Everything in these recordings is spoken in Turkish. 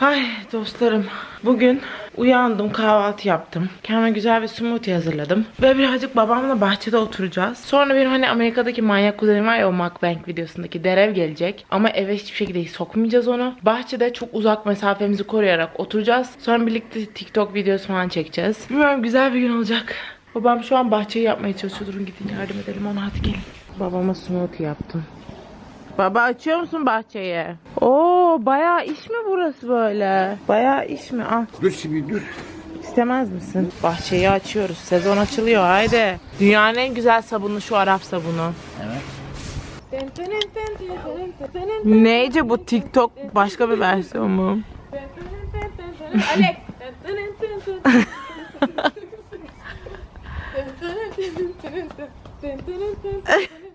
Ay dostlarım bugün uyandım kahvaltı yaptım. Kendime güzel bir smoothie hazırladım. Ve birazcık babamla bahçede oturacağız. Sonra benim hani Amerika'daki manyak kuzenim var ya o mukbang videosundaki derev gelecek. Ama eve hiçbir şekilde sokmayacağız onu. Bahçede çok uzak mesafemizi koruyarak oturacağız. Sonra birlikte TikTok videosu falan çekeceğiz. Bilmiyorum güzel bir gün olacak. Babam şu an bahçeyi yapmaya çalışıyor. Durun gidin yardım edelim ona hadi gelin. Babama smoothie yaptım. Baba açıyor musun bahçeyi? Oo bayağı iş mi burası böyle? Bayağı iş mi? Al. Dur şimdi dur. İstemez misin? Bahçeyi açıyoruz. Sezon açılıyor. Haydi. Dünyanın en güzel sabunu şu Arap sabunu. Evet. Neyce bu TikTok başka bir versiyon mu? Alex.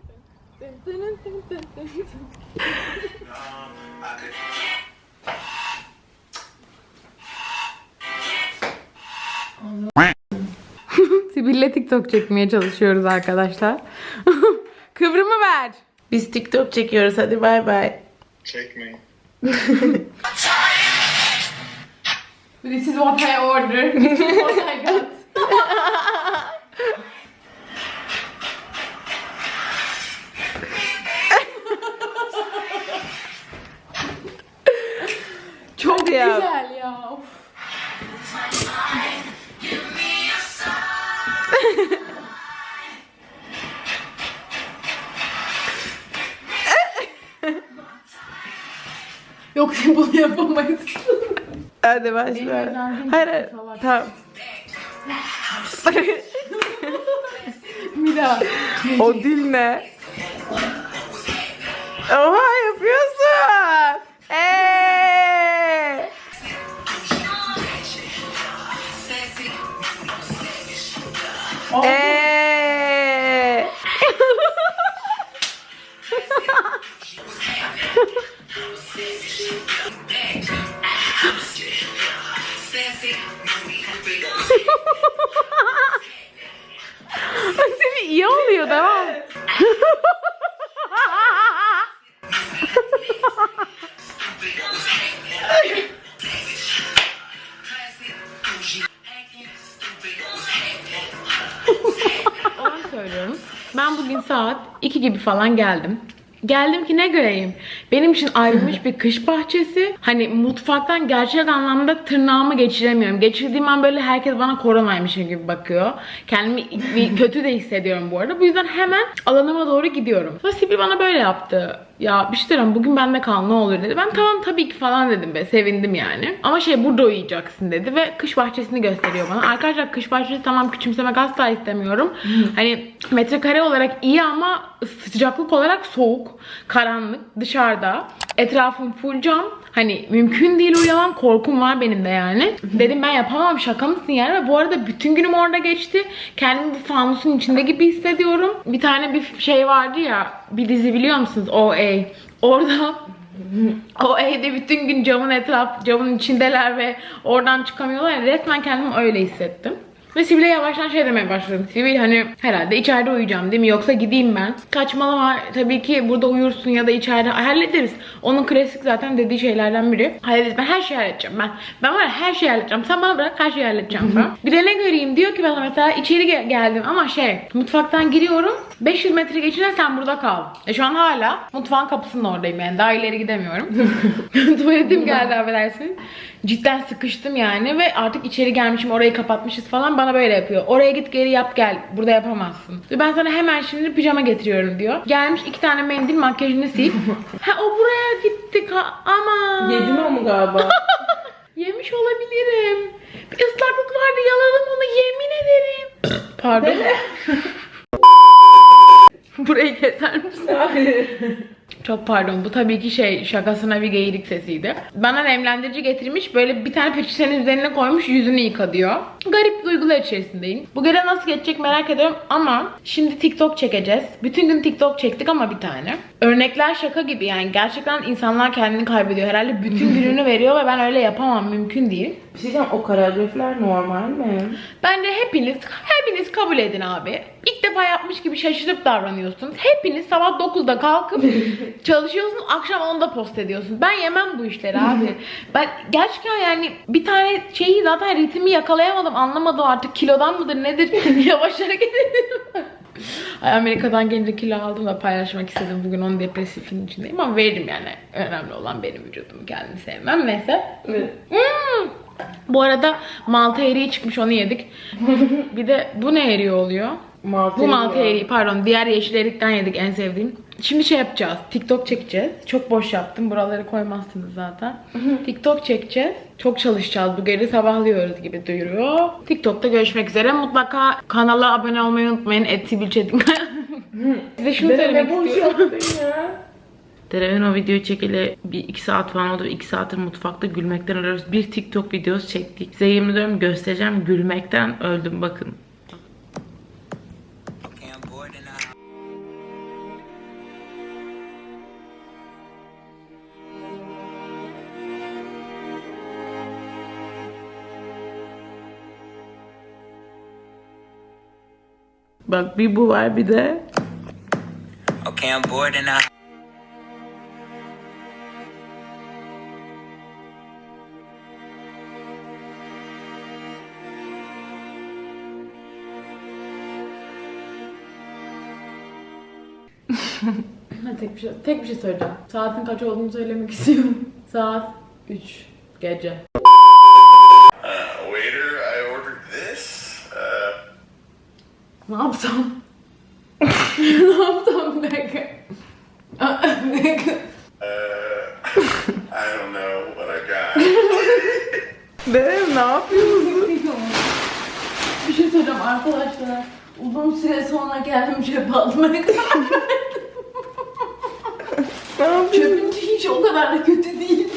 Sibir'le TikTok çekmeye çalışıyoruz arkadaşlar. Kıvrımı ver. Biz TikTok çekiyoruz. Hadi bay bay. Çekmeyin. This is what I order. This is what Ya. güzel ya. Of. Yok bunu yapamayız. Hadi başla. özelliğim Hayır hayır. salak. Tamam. Bir daha. o dil ne? Oha yapıyorsun. Eee. Seni iyi oluyor devam. Ben bugün saat 2 gibi falan geldim. Geldim ki ne göreyim? Benim için ayrılmış bir kış bahçesi. Hani mutfaktan gerçek anlamda tırnağımı geçiremiyorum. Geçirdiğim an böyle herkes bana koronaymış gibi bakıyor. Kendimi kötü de hissediyorum bu arada. Bu yüzden hemen alanıma doğru gidiyorum. Sonra Sibel bana böyle yaptı. Ya bir şey söyleyeyim, bugün bende kal ne olur dedi. Ben tamam tabii ki falan dedim be sevindim yani. Ama şey burada uyuyacaksın dedi ve kış bahçesini gösteriyor bana. Arkadaşlar kış bahçesi tamam küçümsemek asla istemiyorum. hani metrekare olarak iyi ama sıcaklık olarak soğuk, karanlık, dışarıda. Etrafım full cam. Hani mümkün değil uyuyamam korkum var benim de yani. Dedim ben yapamam şaka mısın yani ve bu arada bütün günüm orada geçti. Kendimi bir fanusun içinde gibi hissediyorum. Bir tane bir şey vardı ya bir dizi biliyor musunuz? OA. Orada o evde bütün gün camın etraf, camın içindeler ve oradan çıkamıyorlar. Resmen kendimi öyle hissettim. Ve Sibel'e yavaştan şey demeye başladım. Sibel hani herhalde içeride uyuyacağım değil mi? Yoksa gideyim ben. Kaçmalama tabii ki burada uyursun ya da içeride hallederiz. Onun klasik zaten dediği şeylerden biri. Hallederiz. Ben her şeyi halledeceğim ben. Ben var ya her şeyi halledeceğim. Sen bana bırak her şeyi halledeceğim falan. Bir de ne göreyim diyor ki bana mesela içeri ge- geldim ama şey mutfaktan giriyorum. 500 metre geçince sen burada kal. E şu an hala mutfağın kapısının oradayım yani. Daha ileri gidemiyorum. Tuvaletim geldi affedersiniz. Cidden sıkıştım yani ve artık içeri gelmişim orayı kapatmışız falan bana böyle yapıyor. Oraya git geri yap gel. Burada yapamazsın. Ben sana hemen şimdi pijama getiriyorum diyor. Gelmiş iki tane mendil makyajını sil. ha o buraya gitti ama. Yedin o mu galiba? Yemiş olabilirim. Bir ıslaklık vardı yaladım onu yemin ederim. Pardon. Burayı keser misin? Hayır. Çok pardon bu tabii ki şey şakasına bir geyirik sesiydi. Bana nemlendirici getirmiş böyle bir tane peçetenin üzerine koymuş yüzünü yıka diyor. Garip duygular içerisindeyim. Bu gece nasıl geçecek merak ediyorum ama şimdi TikTok çekeceğiz. Bütün gün TikTok çektik ama bir tane. Örnekler şaka gibi yani gerçekten insanlar kendini kaybediyor. Herhalde bütün gününü veriyor ve ben öyle yapamam mümkün değil. Bir şey diyeceğim o koreografiler normal mi? Bence hepiniz hepiniz kabul edin abi. İlk defa yapmış gibi şaşırıp davranıyorsunuz. Hepiniz sabah 9'da kalkıp çalışıyorsunuz, akşam 10'da post ediyorsunuz. Ben yemem bu işleri abi. Ben gerçekten yani bir tane şeyi zaten ritmi yakalayamadım, anlamadım artık kilodan mıdır nedir? Yavaş hareket ediyorum. Ay Amerika'dan gelince kilo aldım da paylaşmak istedim. Bugün onun depresifinin içindeyim ama veririm yani. Önemli olan benim vücudumu kendimi sevmem. Neyse. Hmm. Bu arada malta eriği çıkmış onu yedik. bir de bu ne eriği oluyor? Bu malta eriği pardon diğer yeşil erikten yedik en sevdiğim. Şimdi şey yapacağız. TikTok çekeceğiz. Çok boş yaptım. Buraları koymazsınız zaten. TikTok çekeceğiz. Çok çalışacağız. Bu gece sabahlıyoruz gibi duyuruyor. TikTok'ta görüşmek üzere. Mutlaka kanala abone olmayı unutmayın. Etsy Bilçetin. Size şunu söylemek istiyorum. Dereven o videoyu çekeli bir iki saat falan oldu. İki saattir mutfakta gülmekten ölüyoruz. Bir TikTok videosu çektik. Size yemin ediyorum göstereceğim. Gülmekten öldüm bakın. Bak bir bu var bir de Okay, I'm bored and I. Tek bir şey, tek bir şey söyleyeceğim. Saatin kaç olduğunu söylemek istiyorum. Saat 3 gece. Uh, waiter, I ordered this. Uh, Ne yapsam? ne yapsam. Bekle. uh, I don't know what I got. Dereven ne yapıyorsun? bir şey söyleyeceğim arkadaşlar. Uzun süre sonra geldim çöp atmaya Ne yapıyorsun? Çöpün hiç o kadar da kötü değil.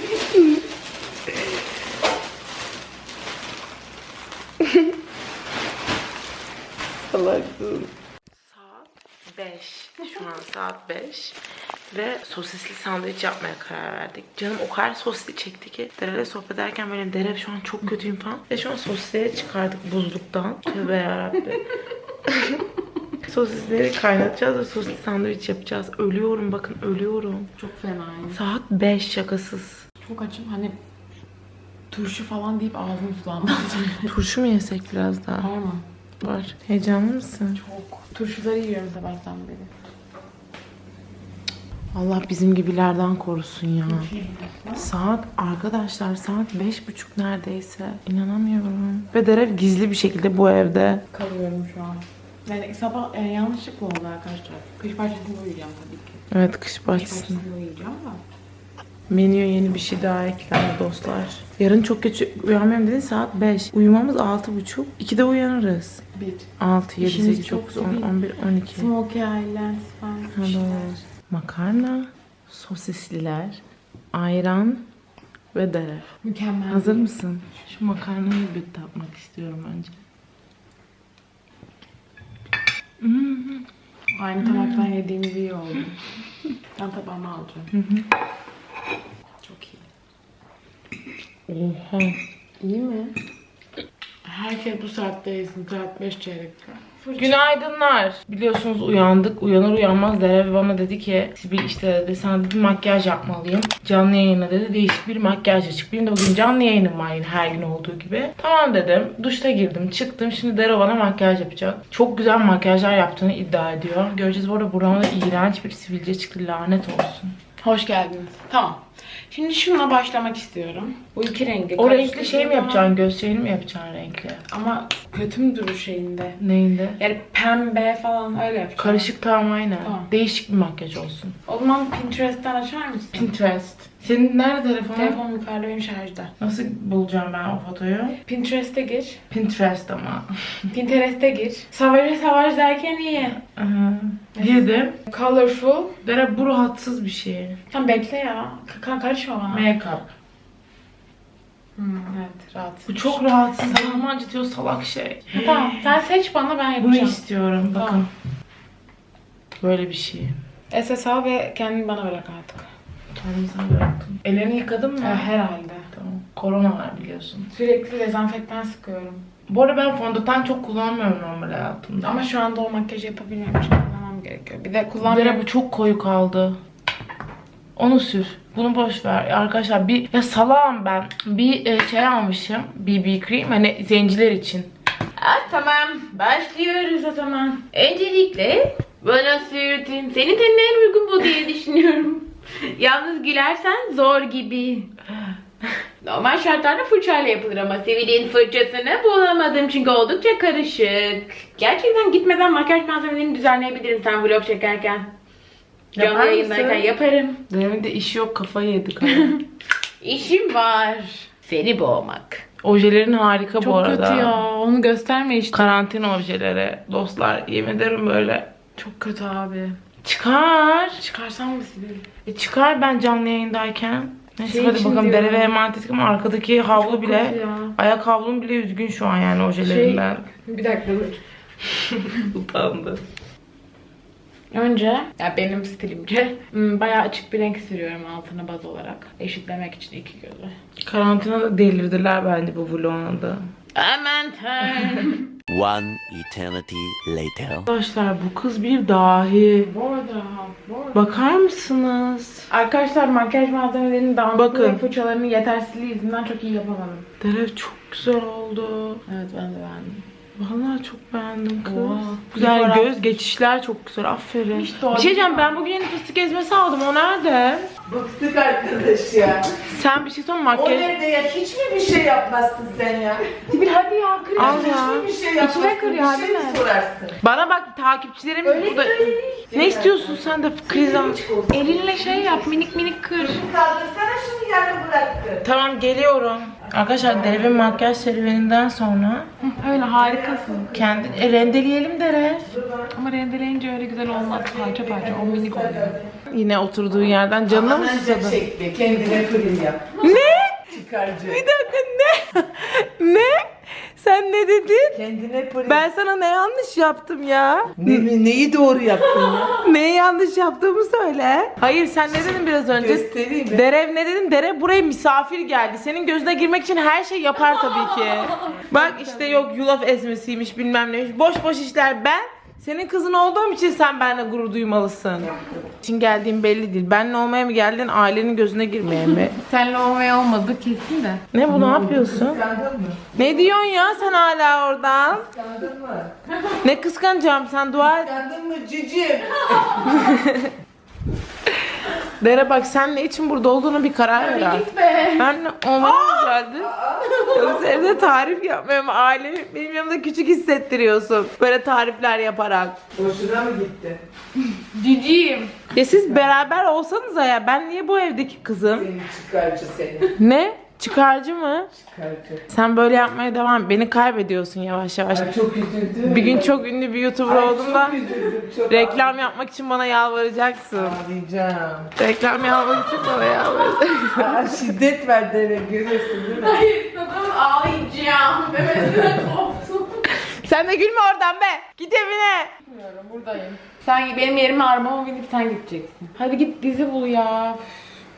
Salaksın. Saat 5. Şu an saat 5. Ve sosisli sandviç yapmaya karar verdik. Canım o kadar sosisli çekti ki. Dere'yle sohbet ederken benim Dere şu an çok kötüyüm falan. Ve şu an sosisleri çıkardık buzluktan. Tövbe yarabbim. Sosisleri kaynatacağız ve sosisli sandviç yapacağız. Ölüyorum bakın ölüyorum. Çok fena. Saat 5 şakasız. Çok açım hani turşu falan deyip ağzım sulandı. Turşu mu yesek biraz daha? Var mı? Var. Heyecanlı mısın? Çok. Turşuları yiyorum sabahtan beri. Allah bizim gibilerden korusun ya. Saat arkadaşlar saat beş buçuk neredeyse. İnanamıyorum. Ve Derev gizli bir şekilde bu evde. Kalıyorum şu an. Yani sabah e, yanlışlıkla oldu arkadaşlar. Kış bahçesinde uyuyacağım tabii ki. Evet kış Kış bahçesinde. bahçesinde uyuyacağım da. Menüye yeni bir şey daha eklendi dostlar. Yarın çok geç uyanmıyorum dedi saat 5. Uyumamız altı buçuk. 2'de uyanırız. Bir. 6, 7, İşimiz 8, çok 9, 10, değil. 11, 12. Smokey Islands falan. Doğru. Makarna, sosisliler, ayran ve Derev. Mükemmel. Hazır mısın? Şu makarnayı bir tatmak istiyorum önce. Aynı tabaktan yediğimiz iyi oldu. ben tabağımı alacağım. Çok iyi. Oha. İyi mi? Herkes bu saatte yesin. Saat 5 çeyrekte. Günaydınlar. Biliyorsunuz uyandık. Uyanır uyanmaz Derev bana dedi ki Sibil işte dedi sana dedi makyaj yapmalıyım. Canlı yayına dedi değişik bir makyaj açık. Benim de bugün canlı yayınım var yine her gün olduğu gibi. Tamam dedim. Duşta girdim çıktım. Şimdi Dere bana makyaj yapacak. Çok güzel makyajlar yaptığını iddia ediyor. Göreceğiz bu arada buramda iğrenç bir sivilce çıktı lanet olsun. Hoş geldiniz. Tamam. Şimdi şununla başlamak istiyorum. Bu iki renkli. O renkli şey mi yapacaksın? Göz şeyini mi yapacaksın renkli? Ama, ama kötü mü durur şeyinde? Neyinde? Yani pembe falan öyle yapacağım. Karışık tamam aynen. Tamam. Değişik bir makyaj olsun. O zaman Pinterest'ten açar mısın? Pinterest. Senin nerede telefonun? Telefon yukarıda benim şarjda. Nasıl bulacağım ben o fotoyu? Pinterest'e gir. Pinterest ama. Pinterest'e gir. Savaşa savaş derken iyi. Aha. Girdim. Colorful. Dere bu rahatsız bir şey. Tam bekle ya. Ka karışma bana. Make-up. Hmm, evet rahat. Bu çok rahatsız. Kafamı acıtıyor salak şey. Tamam sen seç bana ben Bunu yapacağım. istiyorum. Bakın. Tamam. Böyle bir şey. SS al ve kendini bana bırak artık. Kendimi sana bıraktım. Ellerini yıkadın mı? Ee, herhalde. Tamam. Korona var biliyorsun. Sürekli dezenfektan sıkıyorum. Bu arada ben fondöten çok kullanmıyorum normal hayatımda. Ama şu anda o makyajı yapabilmem için kullanmam gerekiyor. Bir de kullanmıyorum. bu çok koyu kaldı. Onu sür. Bunu boş ver. Arkadaşlar bir ya salağım ben. Bir e, şey almışım. BB cream hani zenciler için. Ah, tamam. Başlıyoruz o zaman. Öncelikle bana sürdüm. Senin tenine en uygun bu diye düşünüyorum. Yalnız gülersen zor gibi. Normal şartlarda fırçayla yapılır ama Sevil'in fırçasını bulamadım çünkü oldukça karışık. Gerçekten gitmeden makyaj malzemelerini düzenleyebilirim sen vlog çekerken. Canlı yayındayken yaparım. Benim de işi yok kafayı yedik. İşim var. Seni boğmak. Ojelerin harika Çok bu arada. kötü ya. Onu gösterme işte. Karantina ojeleri. Dostlar yemin ederim böyle. Çok kötü abi. Çıkar. Çıkarsam mı silerim? E çıkar ben canlı yayındayken. Neyse Şey hadi bakalım diyorum. dere ve emantik ama arkadaki havlu Çok bile ayak havlum bile üzgün şu an yani ojelerinden. Bir dakika dur. Utandı. Önce ya benim stilimce hmm, bayağı açık bir renk sürüyorum altına baz olarak. Eşitlemek için iki gözü. Karantinada delirdiler bence bu vlogun da. Aman tanrım. One eternity later. Arkadaşlar bu kız bir dahi. bu arada, bu arada. Bakar mısınız? Arkadaşlar makyaj malzemelerinin dağınıklığı Bakın. ve fırçalarının yetersizliği yüzünden çok iyi yapamadım. Dere çok güzel oldu. Evet ben de beğendim. Vallahi çok beğendim kız. Oha. Güzel göz geçişler çok güzel. Aferin. Hiç bir şey diyeceğim ben bugün yeni fıstık ezmesi aldım. O nerede? Bıktık arkadaş ya. Sen bir şey söyle O makyaj. nerede ya? Hiç mi bir şey yapmazsın sen ya? Bir hadi ya kır. Al Hiç ya. mi bir şey yapmazsın? kır ya, bir şey değil mi sorarsın? Bana bak takipçilerim Öyle burada. değil, öyle değil. Ne istiyorsun sen de krizan? Elinle şey yap minik minik kır. Kaldırsana şunu yarı bıraktı. Tamam geliyorum. Arkadaşlar Derev'in makyaj serüveninden sonra Öyle harikasın. kendi e, rendeleyelim Derev. Ama rendeleyince öyle güzel olmaz parça parça o minik oluyor. Yine oturduğu yerden canına mı Anca susadın? çekti. Kendine pırıl yap. Ne? Çıkarcı. Bir dakika ne? ne? Sen ne dedin? Kendine pırıl. Ben sana ne yanlış yaptım ya? Ne, neyi doğru yaptın ya? Neyi yanlış yaptığımı söyle. Hayır sen ne dedin biraz önce? Göstereyim mi? Derev ne dedin? Derev buraya misafir geldi. Senin gözüne girmek için her şey yapar tabii ki. Bak işte yok yulaf ezmesiymiş bilmem neymiş. Boş boş işler. Ben senin kızın olduğum için sen benimle gurur duymalısın. için geldiğin belli değil. Benle olmaya mı geldin, ailenin gözüne girmeye mi? Senle olmaya olmadı kesin de. Ne bu ne yapıyorsun? Kıskandın mı? Ne diyorsun ya sen hala oradan? Kıskandın mı? Ne kıskanacağım sen dua et. Kıskandın mı cicim? Dere bak sen ne için burada olduğunu bir karar ver artık. Git be. Ben olmaya mı geldin? Yoksa evde tarif yapmıyorum. Ailemi benim yanımda küçük hissettiriyorsun. Böyle tarifler yaparak. Boşuna mı gitti? Ciciyim. Ya siz beraber olsanız ya ben niye bu evdeki kızım? Senin çıkarcı seni. Ne? Çıkarcı mı? Çıkarcı. Sen böyle yapmaya devam et. Beni kaybediyorsun yavaş yavaş. Ay çok üzüldüm. Bir gün çok ünlü bir YouTuber Ay, oldum da Çok üzüldüm. Çok reklam yapmak için bana yalvaracaksın. Ağlayacağım. Reklam yapmak için bana yalvaracaksın. Aa, şiddet verdi görüyorsun değil mi? Hayır kadın ağlayacağım. Memesine kopsun. Sen de gülme oradan be. Git evine. Bilmiyorum buradayım. Sen benim yerime arabama binip sen gideceksin. Hadi git dizi bul ya.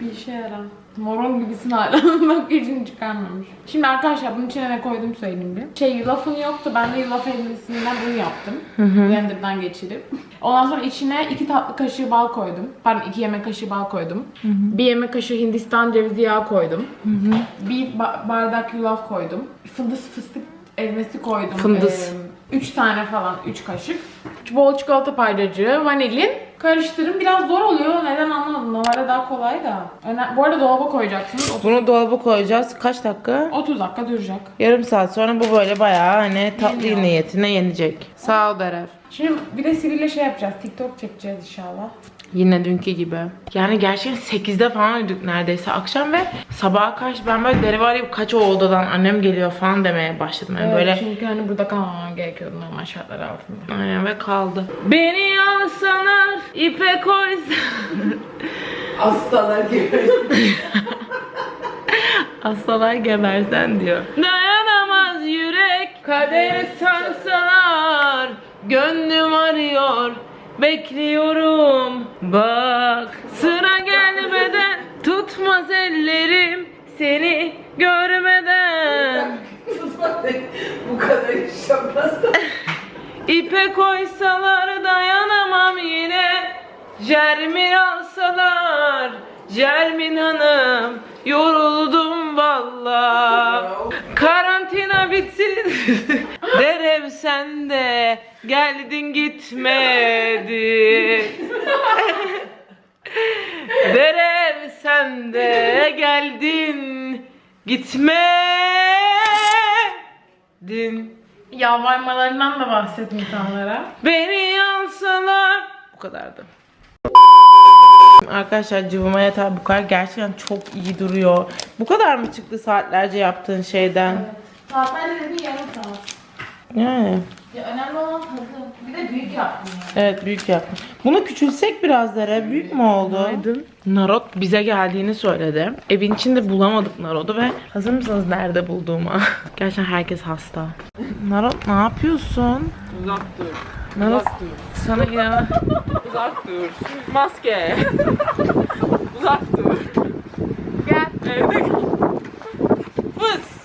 Bir işe yara. Moron gibisin hala. Makyajını çıkarmamış. Şimdi arkadaşlar bunun içine ne koydum söyleyeyim bir. Şey yulafım yoktu. Ben de yulaf elbisinden bunu yaptım. Blender'dan geçirip. Ondan sonra içine iki tatlı kaşığı bal koydum. Pardon iki yemek kaşığı bal koydum. Bir yemek kaşığı Hindistan cevizi yağı koydum. Bir ba- bardak yulaf koydum. Fındıs fıstık ezmesi koydum. Fındıs. Ee, üç tane falan, üç kaşık. Bol çikolata paylaşı, vanilin. Karıştırın. Biraz zor oluyor. Neden anlamadım. Normalde daha kolay da. Öne- Bu arada dolaba koyacaksınız. Bunu dolaba koyacağız. Kaç dakika? 30 dakika duracak. Yarım saat sonra bu böyle bayağı hani tatlı Yeniyor. niyetine yenecek. Sağ ol Deref. Şimdi bir de Siri'yle şey yapacağız. TikTok çekeceğiz inşallah. Yine dünkü gibi. Yani gerçekten 8'de falan uyuduk neredeyse akşam ve sabaha karşı ben böyle Derev'i arayıp kaç o odadan annem geliyor falan demeye başladım. Yani böyle Çünkü hani burada kalmamam gerekiyordu normal şartlar altında. aynen ve kaldı. Beni alsalar ipe koysalar. Hastalar gibi. Hastalar gebersen diyor. Dayanamaz yürek kaderi sarsalar Gönlüm arıyor bekliyorum. Bak sıra gelmeden tutmaz ellerim Seni görmeden. Bu kadar yaşamaz. İpe koysalar dayanamam yine. Cermin alsalar Cermin hanım Yoruldum valla Karantina bitsin Derev sende Geldin gitmedin Derev sende Geldin Gitmedin Yalvarmalarından da bahset insanlara. Beni alsalar. Bu kadardı. Arkadaşlar cıvıma yeter bu kadar gerçekten çok iyi duruyor. Bu kadar mı çıktı saatlerce yaptığın şeyden? Saatlerce dediğin yarım saat. Yani. Ya önemli olan tadı. Bir de büyük yaptım yani. Evet büyük yaptım. Bunu küçülsek biraz Dere. Büyük mü oldu? Narot bize geldiğini söyledi. Evin içinde bulamadık Narot'u ve hazır mısınız nerede bulduğuma? Gerçekten herkes hasta. Narot ne yapıyorsun? Uzak dur. Narot sana inan. Uzak dur. Maske. Uzak dur. Gel. Evde Fıs.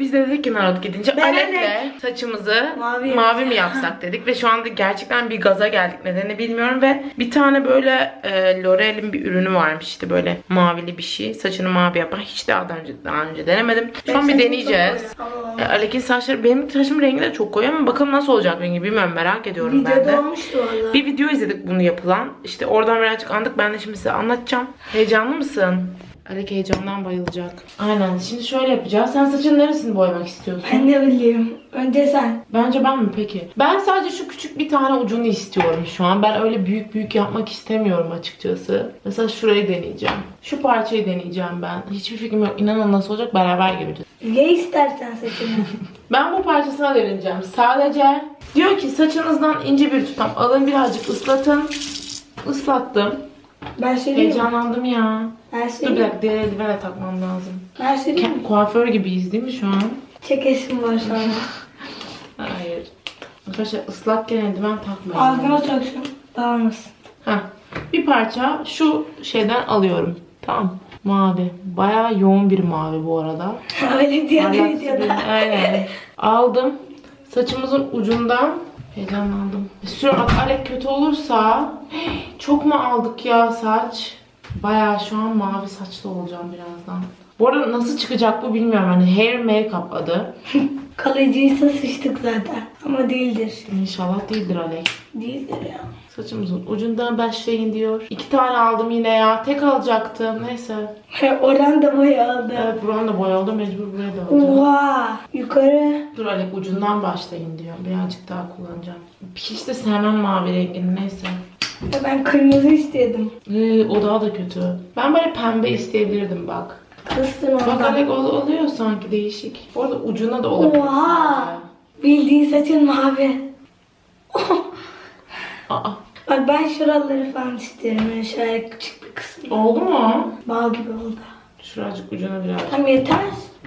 Biz de dedik ki Narot gidince Alev'le saçımızı mavi, mi yapsak dedik ve şu anda gerçekten bir gaza geldik nedeni bilmiyorum ve bir tane böyle e, L'Oreal'in bir ürünü varmış işte böyle mavili bir şey saçını mavi yapan hiç daha önce daha önce denemedim. Şu an bir deneyeceğiz. E, Alek'in saçları benim saçımın rengi de çok koyu ama bakalım nasıl olacak rengi bilmiyorum merak ediyorum ben de. olmuştu valla. Bir video izledik bunu yapılan. İşte oradan birazcık andık. Ben de şimdi size anlatacağım. Heyecanlı mısın? Alek heyecandan bayılacak. Aynen. Şimdi şöyle yapacağız. Sen saçın neresini boyamak istiyorsun? Ben de biliyorum. Önce sen. Bence ben mi peki? Ben sadece şu küçük bir tane ucunu istiyorum şu an. Ben öyle büyük büyük yapmak istemiyorum açıkçası. Mesela şurayı deneyeceğim. Şu parçayı deneyeceğim ben. Hiçbir fikrim yok. İnanın nasıl olacak beraber göreceğiz. Ne istersen saçını. Ben bu parçasına deneyeceğim. Sadece diyor ki saçınızdan ince bir tutam alın birazcık ıslatın. Islattım. Ben söyleyeyim mi? Heyecanlandım ya. Ben Dur bir söyleyeyim dakika diğer eldivene takmam lazım. Ben söyleyeyim mi? Ke- Kuaför gibiyiz değil mi şu an? Çekesim var sana. Hayır. Arkadaşlar ıslakken eldiven takmayın. Ağzına soksun. Dağılmasın. Heh. Bir parça şu şeyden alıyorum. Tamam. Mavi. Bayağı yoğun bir mavi bu arada. Öyle diyor Parlak videoda. sivri- Aynen. Aldım. Saçımızın ucundan heyecanlandım. Bak Alek kötü olursa çok mu aldık ya saç? Bayağı şu an mavi saçlı olacağım birazdan. Bu arada nasıl çıkacak bu bilmiyorum. Hani hair makeup adı. Kalıcıysa sıçtık zaten. Ama değildir. İnşallah değildir Alek. Değildir ya. Saçımızın ucundan başlayın diyor. İki tane aldım yine ya. Tek alacaktım. Neyse. Oran da boyalı. Evet buranın da boyalı mecbur buraya da alacağım. Oha. Yukarı. Dur Alek ucundan başlayın diyor. Birazcık daha kullanacağım. Hiç de sevmem mavi rengini neyse. Ya Ben kırmızı istedim. Ee, o daha da kötü. Ben böyle pembe isteyebilirdim bak. Kıstın Bak ondan. Alek ol- oluyor sanki değişik. Bu arada ucuna da olabilir. Oha. Bildiğin saçın mavi. Aa, Bak ben şuraları falan isterim. Şöyle küçük bir kısım. oldu mu? Bal gibi oldu. Şuracık ucuna biraz. Tamam yeter.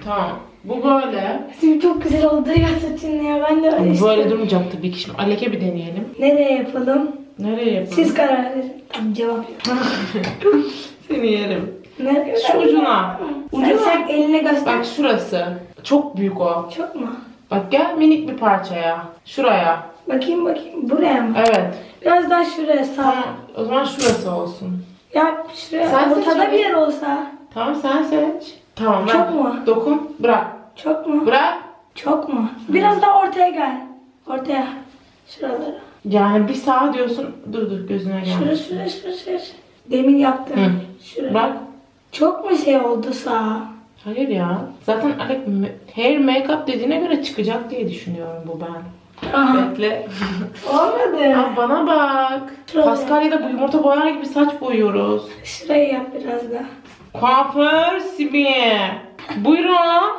Tamam. Bu böyle. Şimdi çok güzel oldu ya saçın ya. Ben de öyle Bu böyle durmayacak tabii ki. Şimdi Alek'e bir deneyelim. Nereye yapalım? Nereye yapalım? Siz karar verin. Tamam cevap yok. Seni yerim. Nereye? Şu ucuna. Sen, Ucuna. sen eline göster. Bak şurası. Çok büyük o. Çok mu? Bak gel minik bir parçaya. Şuraya. Bakayım bakayım. Buraya mı? Evet. Biraz daha şuraya sağ. Tamam. O zaman şurası olsun. Ya şuraya Sen ortada bir yer olsa. Tamam sen seç. Tamam ben. Çok mu? Dokun. Bırak. Çok mu? Bırak. Çok mu? Biraz daha ortaya gel. Ortaya. Şuralara. Yani bir sağ diyorsun. Dur dur gözüne gel. Şura şura şura şura. Demin yaptım. Hı. Şuraya. Bırak. Çok mu şey oldu sağ? Hayır ya. Zaten Alek me- hair makeup dediğine göre çıkacak diye düşünüyorum bu ben. Aha. Bekle. Olmadı. Aa, bana bak. Şöyle. Paskalya'da bu yumurta boyar gibi saç boyuyoruz. Şurayı yap biraz daha. Kuaför Sibel. Buyurun.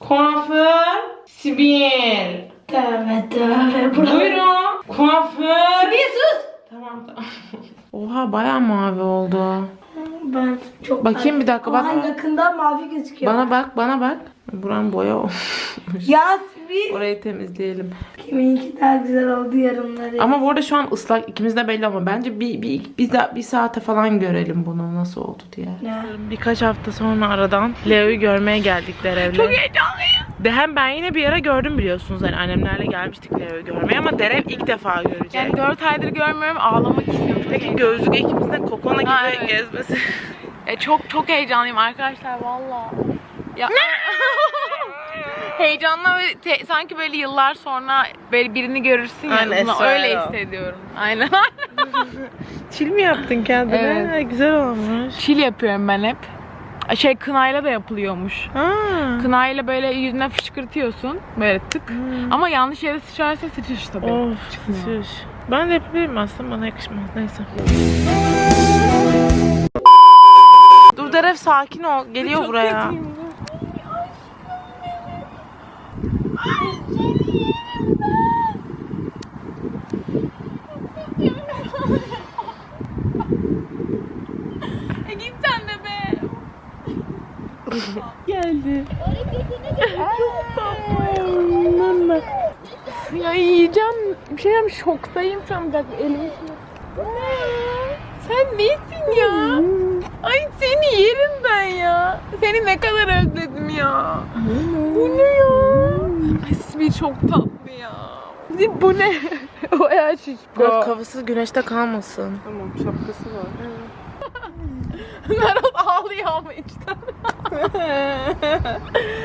Kuaför Sibel. Tövbe tövbe. Buyurun. Kuaför. Bir sus. Tamam tamam. Oha baya mavi oldu. Ben çok Bakayım bir dakika, bak. Aa, yakından mavi gözüküyor. Bana bak bana bak. Buram boya olmuş. Ya bir. Orayı temizleyelim. Kiminki daha güzel oldu yarımları. Ama bu arada şu an ıslak ikimiz de belli ama bence bir, bir, bir, bir, bir saate falan görelim bunu nasıl oldu diye. Ne? Birkaç hafta sonra aradan Leo'yu görmeye geldikler evde. Çok heyecanlıyım. De hem ben yine bir ara gördüm biliyorsunuz hani annemlerle gelmiştik Leo'yu görmeye ama Derev ilk defa görecek. Yani 4 aydır görmüyorum ağlamak istiyorum. Peki gözlük ikimizin kokona gibi Ha, evet. gezmesi. E, çok çok heyecanlıyım arkadaşlar valla. Ya Heyecanla ve te- sanki böyle yıllar sonra böyle birini görürsün ya. Aynen, Esra öyle Erol. hissediyorum. Aynen. Çil mi yaptın kendine? Evet. Güzel olmuş. Çil yapıyorum ben hep. Şey kınayla da yapılıyormuş. Ha. Kınayla böyle yüzüne fışkırtıyorsun. Böyle tık. Ama yanlış yere sıçrarsa sıçış tabii. Of Çıkmıyor. şiş. Ben de yapabilirim aslında bana yakışmaz neyse. Dur Derev sakin ol. Geliyor buraya. E git sen de be. Geldi. Ya yiyeceğim. Diyeyim şoktayım. Bir dakika elimi Bu ne? Sen nesin ya? Ay seni yerim ben ya. Seni ne kadar özledim ya. Bu ne ya? Ay bir çok tatlı ya. Bu ne? o ya şişko. Dört kafası güneşte kalmasın. Tamam şapkası var. Merhaba ağlıyor ama içten.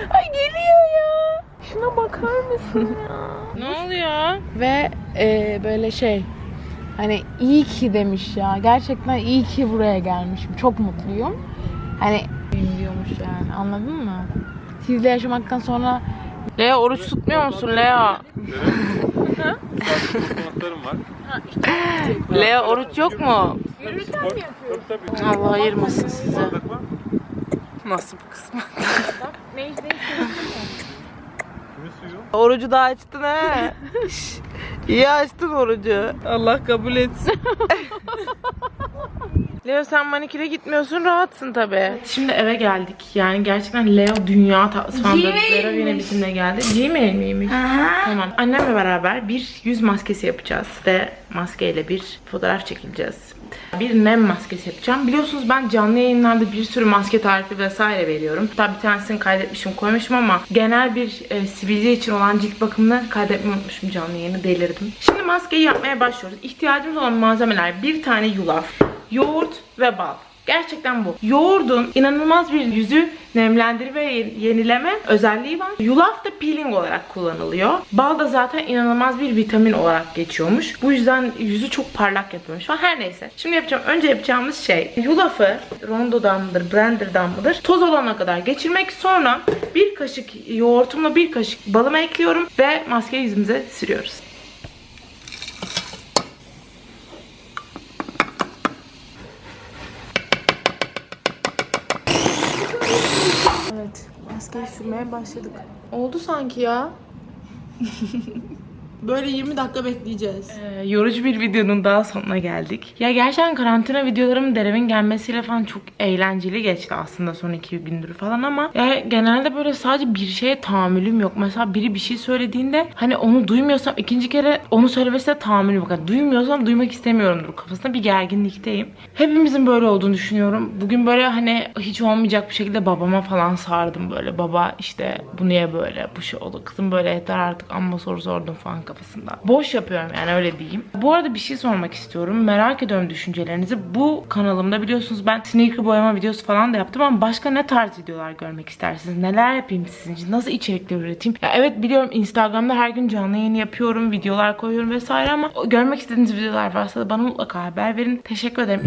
Ay geliyor ya. Şuna bakar mısın ya? Ne oluyor? Ve e, böyle şey hani iyi ki demiş ya. Gerçekten iyi ki buraya gelmişim. Çok mutluyum. Hani diyormuş yani anladın mı? Sizle yaşamaktan sonra Lea oruç tutmuyor musun Lea? Var. Lea oruç yok mu? Allah ayırmasın mı? Nasıl bir kısmet? Kimin suyu? Orucu da açtın he. Şş, İyi açtın orucu. Allah kabul etsin. Leo sen maniküre gitmiyorsun rahatsın tabi. Şimdi eve geldik. Yani gerçekten Leo dünya tatlısı falan. Leo yine bizimle geldi. Gmail miymiş? Aha. Tamam. Annemle beraber bir yüz maskesi yapacağız ve maskeyle bir fotoğraf çekileceğiz. Bir nem maskesi yapacağım. Biliyorsunuz ben canlı yayınlarda bir sürü maske tarifi vesaire veriyorum. Hatta bir tanesini kaydetmişim koymuşum ama genel bir e, sivilce için olan cilt bakımını kaydetmeyi unutmuşum canlı yayını delirdim. Şimdi maskeyi yapmaya başlıyoruz. İhtiyacımız olan malzemeler bir tane yulaf, yoğurt ve bal. Gerçekten bu. Yoğurdun inanılmaz bir yüzü nemlendirme ve ye- yenileme özelliği var. Yulaf da peeling olarak kullanılıyor. Bal da zaten inanılmaz bir vitamin olarak geçiyormuş. Bu yüzden yüzü çok parlak yapıyormuş falan. Her neyse. Şimdi yapacağım. Önce yapacağımız şey yulafı rondodan mıdır, blenderdan mıdır toz olana kadar geçirmek. Sonra bir kaşık yoğurtumla bir kaşık balımı ekliyorum ve maskeyi yüzümüze sürüyoruz. Sürmeye başladık. Oldu sanki ya. böyle 20 dakika bekleyeceğiz. Ee, yorucu bir videonun daha sonuna geldik. Ya gerçekten karantina videolarım Derev'in gelmesiyle falan çok eğlenceli geçti aslında son iki gündür falan ama ya genelde böyle sadece bir şeye tahammülüm yok. Mesela biri bir şey söylediğinde hani onu duymuyorsam ikinci kere onu söylemesine tahammülüm yok. Yani duymuyorsam duymak istemiyorumdur kafasında bir gerginlikteyim. Hepimizin böyle olduğunu düşünüyorum. Bugün böyle hani hiç olmayacak bir şekilde babama falan sardım böyle. Baba işte bu niye böyle bu şey oldu. Kızım böyle yeter artık amma soru sordum falan kafasında. Boş yapıyorum yani öyle diyeyim. Bu arada bir şey sormak istiyorum. Merak ediyorum düşüncelerinizi. Bu kanalımda biliyorsunuz ben sneaker boyama videosu falan da yaptım ama başka ne tarz videolar görmek istersiniz? Neler yapayım sizin için? Nasıl içerikler üreteyim? Ya evet biliyorum Instagram'da her gün canlı yayın yapıyorum, videolar koyuyorum vesaire ama görmek istediğiniz videolar varsa da bana mutlaka haber verin. Teşekkür ederim.